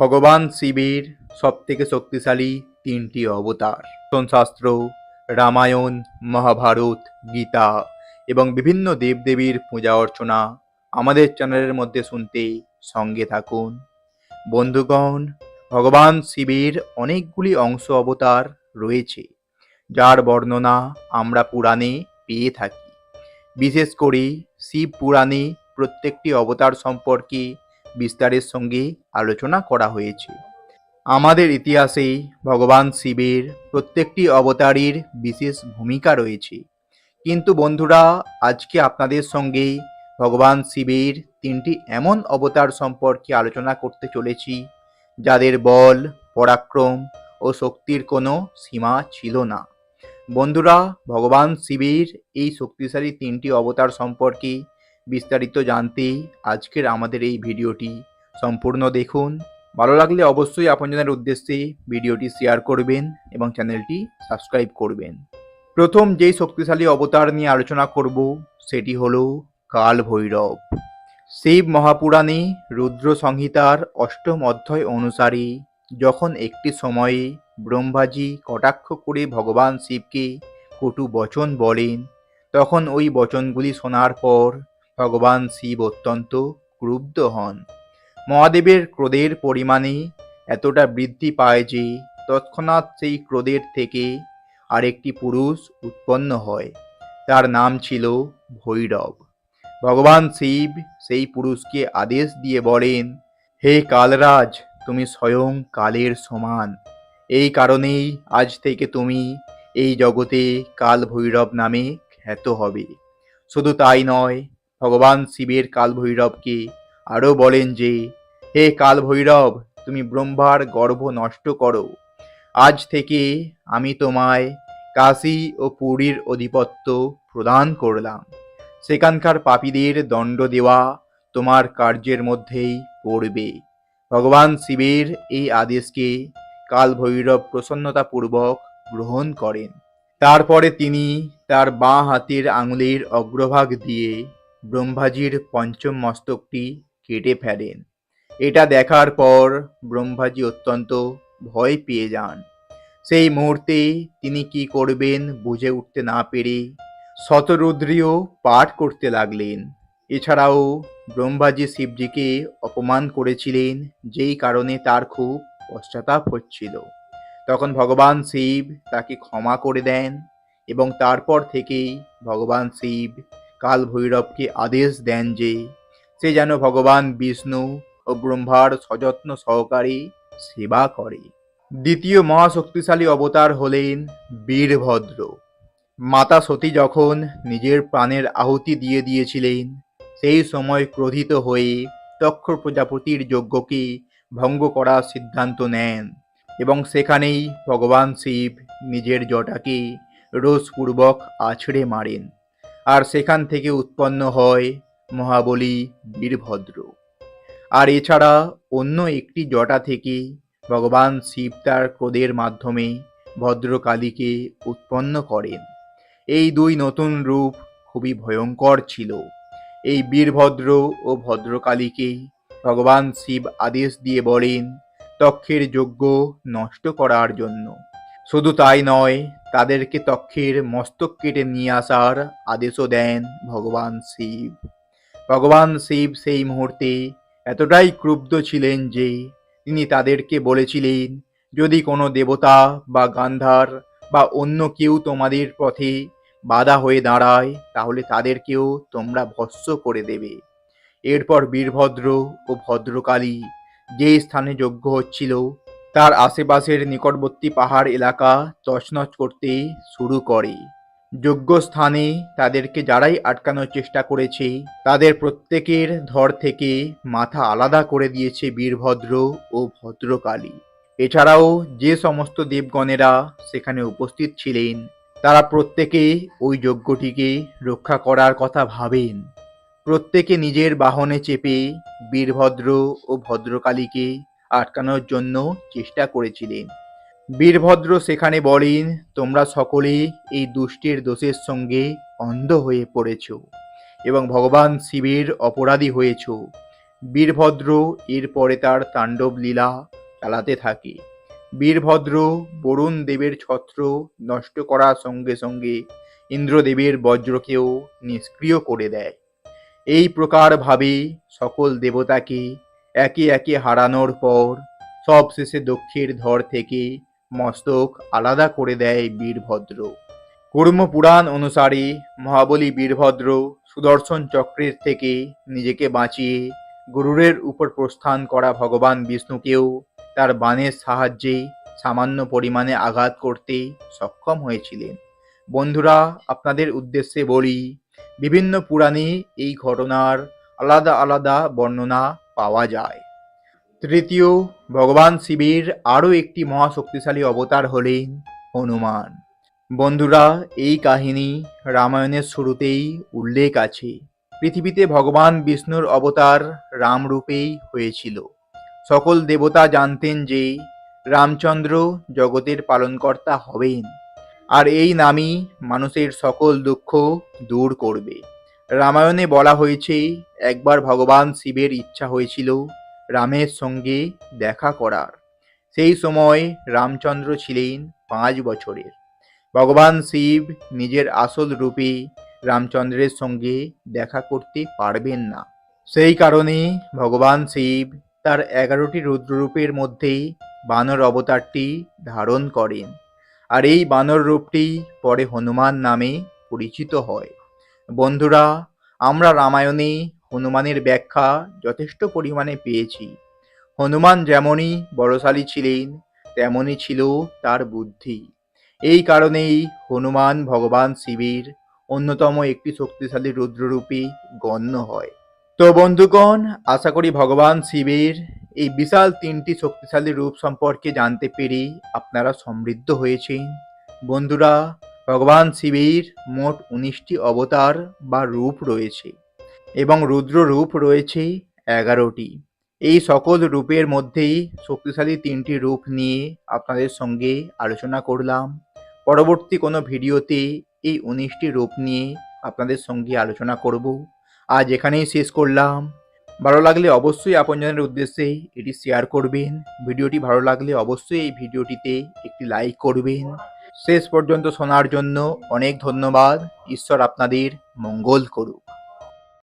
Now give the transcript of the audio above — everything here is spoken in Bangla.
ভগবান শিবের সবথেকে শক্তিশালী তিনটি অবতার। শাস্ত্র, রামায়ণ, মহাভারত, গীতা এবং বিভিন্ন দেবদেবীর পূজা অর্চনা আমাদের চ্যানেলের মধ্যে শুনতে সঙ্গে থাকুন। বন্ধুগণ, ভগবান শিবের অনেকগুলি অংশ অবতার রয়েছে, যার বর্ণনা আমরা পুরাণে পেয়ে থাকি। বিশেষ করে শিব পুরাণে প্রত্যেকটি অবতার সম্পর্কে বিস্তারের সঙ্গে আলোচনা করা হয়েছে। আমাদের ইতিহাসে ভগবান শিবের প্রত্যেকটি অবতারের বিশেষ ভূমিকা রয়েছে। কিন্তু বন্ধুরা, আজকে আপনাদের সঙ্গে ভগবান শিবের তিনটি এমন অবতার সম্পর্কে আলোচনা করতে চলেছি, যাদের বল, পরাক্রম ও শক্তির কোনো সীমা ছিল না। বন্ধুরা, ভগবান শিবের এই শক্তিশালী তিনটি অবতার সম্পর্কে বিস্তারিত জানতে আজকের আমাদের এই ভিডিওটি সম্পূর্ণ দেখুন। ভালো লাগলে অবশ্যই আপনজনের উদ্দেশ্যে ভিডিওটি শেয়ার করবেন এবং চ্যানেলটি সাবস্ক্রাইব করবেন। প্রথম যেই শক্তিশালী অবতার নিয়ে আলোচনা করব, সেটি হল কাল ভৈরব শিব মহাপুরাণে রুদ্র সংহিতার অষ্টম অধ্যায় অনুসারে যখন একটি সময়ে ব্রহ্মাজি কটাক্ষ করে ভগবান শিবকে কটু বচন বলেন, তখন ওই বচনগুলি শোনার পর ভগবান শিব অত্যন্ত ক্রুব্ধ হন। মহাদেবের ক্রোধের পরিমাণে এতটা বৃদ্ধি পায় যে তৎক্ষণাৎ সেই ক্রোধের থেকে আরেকটি পুরুষ উৎপন্ন হয়। তার নাম ছিল ভৈরব। ভগবান শিব সেই পুরুষকে আদেশ দিয়ে বলেন, হে কালরাজ, তুমি স্বয়ং কালের সমান। এই কারণেই আজ থেকে তুমি এই জগতে কাল ভৈরব নামে খ্যাত হবে। শুধু তাই নয় ভগবান শিবের কালভৈরবকে আরও বলেন যে, হে কাল ভৈরব তুমি ব্রহ্মার গর্ভ নষ্ট করো। আজ থেকে আমি তোমায় কাশী ও পুরীর অধিপত্য প্রদান করলাম। সেখানকার পাপীদের দণ্ড দেওয়া তোমার কার্যের মধ্যেই পড়বে। ভগবান শিবের এই আদেশকে কালভৈরব প্রসন্নতাপূর্বক গ্রহণ করেন। তারপরে তিনি তার বাঁ হাতের আঙুলের অগ্রভাগ দিয়ে ব্রহ্মাজির পঞ্চম মস্তকটি কেটে ফেলেন। এটা দেখার পর ব্রহ্মাজি অত্যন্ত ভয় পেয়ে যান। সেই মুহূর্তে তিনি কি করবেন বুঝে উঠতে না পেরে শতরুদ্রীয় পাঠ করতে লাগলেন। এছাড়াও ব্রহ্মাজি শিবজিকে অপমান করেছিলেন, যেই কারণে তার খুব পশ্চাতাপ হচ্ছিল। তখন ভগবান শিব তাকে ক্ষমা করে দেন এবং তারপর থেকেই ভগবান শিব কাল ভৈরবকে আদেশ দেন যে সে যেন ভগবান বিষ্ণু ও ব্রহ্মার সযত্ন সহকারে সেবা করে। দ্বিতীয় মহাশক্তিশালী অবতার হলেন বীরভদ্র। মাতা সতী যখন নিজের প্রাণের আহুতি দিয়ে দিয়েছিলেন, সেই সময় ক্রোধিত হয়ে তক্ষ প্রজাপতির যজ্ঞকে ভঙ্গ করার সিদ্ধান্ত নেন এবং সেখানেই ভগবান শিব নিজের জটাকে রোষপূর্বক আছড়ে মারেন। আর সেখান থেকে উৎপন্ন হয় মহাবলী বীরভদ্র। আর এছাড়া অন্য একটি জটা থেকে ভগবান শিব তার ক্রোধের মাধ্যমে ভদ্রকালীকে উৎপন্ন করেন। এই দুই নতুন রূপ খুবই ভয়ঙ্কর ছিল। এই বীরভদ্র ও ভদ্রকালীকে ভগবান শিব আদেশ দিয়ে বলেন, তক্ষের যজ্ঞ নষ্ট করার জন্য। শুধু তাই নয়, তাদেরকে তক্ষের মস্তক কেটে নিয়ে আসার আদেশও দেন ভগবান শিব। ভগবান শিব সেই মুহূর্তে এতটাই ক্রুব্ধ ছিলেন যে তিনি তাদেরকে বলেছিলেন, যদি কোনো দেবতা বা গান্ধার বা অন্য কেউ তোমাদের পথে বাধা হয়ে দাঁড়ায়, তাহলে তাদেরকেও তোমরা ভস্য করে দেবে। এরপর বীরভদ্র ও ভদ্রকালী যে স্থানে যজ্ঞ হচ্ছিল তার আশেপাশের নিকটবর্তী পাহাড় এলাকা তছনছ করতে শুরু করে। যোগ্য স্থানে তাদেরকে যারাই আটকানোর চেষ্টা করেছে, তাদের প্রত্যেকের ধর থেকে মাথা আলাদা করে দিয়েছে বীরভদ্র ও ভদ্রকালী। এছাড়াও যে সমস্ত দেবগণেরা সেখানে উপস্থিত ছিলেন, তারা প্রত্যেকে ওই যজ্ঞটিকে রক্ষা করার কথা ভাবেন। প্রত্যেকে নিজের বাহনে চেপে বীরভদ্র ও ভদ্রকালীকে আটকানোর জন্য চেষ্টা করেছিলেন। বীরভদ্র সেখানে বলেন, তোমরা সকলে এই দুষ্টের দোষের সঙ্গে অন্ধ হয়ে পড়েছ এবং ভগবান শিবের অপরাধী হয়েছ। বীরভদ্র এরপরে তার তাণ্ডব লীলা চালাতে থাকে। বীরভদ্র বরুণ দেবের ছত্র নষ্ট করার সঙ্গে সঙ্গে ইন্দ্রদেবের বজ্রকেও নিষ্ক্রিয় করে দেয়। এই প্রকারভাবে সকল দেবতাকে একে একে হারানোর পর সবশেষে দক্ষের ধর থেকে মস্তক আলাদা করে দেয় বীরভদ্র। কর্মপুরাণ অনুসারে মহাবলী বীরভদ্র সুদর্শন চক্রের থেকে নিজেকে বাঁচিয়ে গরুরের উপর প্রস্থান করা ভগবান বিষ্ণুকেও তার বাণের সাহায্যে সামান্য পরিমাণে আঘাত করতে সক্ষম হয়েছিলেন। বন্ধুরা, আপনাদের উদ্দেশ্যে বলি, বিভিন্ন পুরাণে এই ঘটনার আলাদা আলাদা বর্ণনা পাওয়া যায়। তৃতীয়, ভগবান শিবের আরও একটি মহাশক্তিশালী অবতার হলেন হনুমান। বন্ধুরা, এই কাহিনী রামায়ণের শুরুতেই উল্লেখ আছে। পৃথিবীতে ভগবান বিষ্ণুর অবতার রামরূপেই হয়েছিল। সকল দেবতা জানতেন যে রামচন্দ্র জগতের পালনকর্তা হবেন। আর এই নামই মানুষের সকল দুঃখ দূর করবে। রামায়ণে বলা হয়েছে, একবার ভগবান শিবের ইচ্ছা হয়েছিল রামের সঙ্গে দেখা করার। সেই সময় রামচন্দ্র ছিলেন পাঁচ বছরের। ভগবান শিব নিজের আসল রূপে রামচন্দ্রের সঙ্গে দেখা করতে পারবেন না। সেই কারণে ভগবান শিব তার এগারোটি রুদ্ররূপের মধ্যে বানর অবতারটি ধারণ করেন। আর এই বানর রূপটি পরে হনুমান নামে পরিচিত হয়। বন্ধুরা, আমরা রামায়ণে হনুমানের ব্যাখ্যা যথেষ্ট পরিমাণে পেয়েছি। হনুমান যেমনই বড়শালী ছিলেন, তেমনই ছিল তার বুদ্ধি। এই কারণেই হনুমান ভগবান শিবের অন্যতম একটি শক্তিশালী রুদ্ররূপে গণ্য হয়। তো বন্ধুগণ, আশা করি ভগবান শিবের এই বিশাল তিনটি শক্তিশালী রূপ সম্পর্কে জানতে পেরে আপনারা সমৃদ্ধ হয়েছেন। বন্ধুরা ভগবান শিবের মোট উনিশটি অবতার বা রূপ রয়েছে এবং রুদ্র রূপ রয়েছে এগারোটি। এই সকল রূপের মধ্যেই শক্তিশালী তিনটি রূপ নিয়ে আপনাদের সঙ্গে আলোচনা করলাম। পরবর্তী কোনো ভিডিওতে এই উনিশটি রূপ নিয়ে আপনাদের সঙ্গে আলোচনা করব। আজ এখানেই শেষ করলাম। ভালো লাগলে অবশ্যই আপনজনের উদ্দেশ্যে এটি শেয়ার করবেন। ভিডিওটি ভালো লাগলে অবশ্যই এই ভিডিওটিতে একটি লাইক করবেন। শেষ পর্যন্ত শোনার জন্য অনেক ধন্যবাদ। ঈশ্বর আপনাদের মঙ্গল করুক।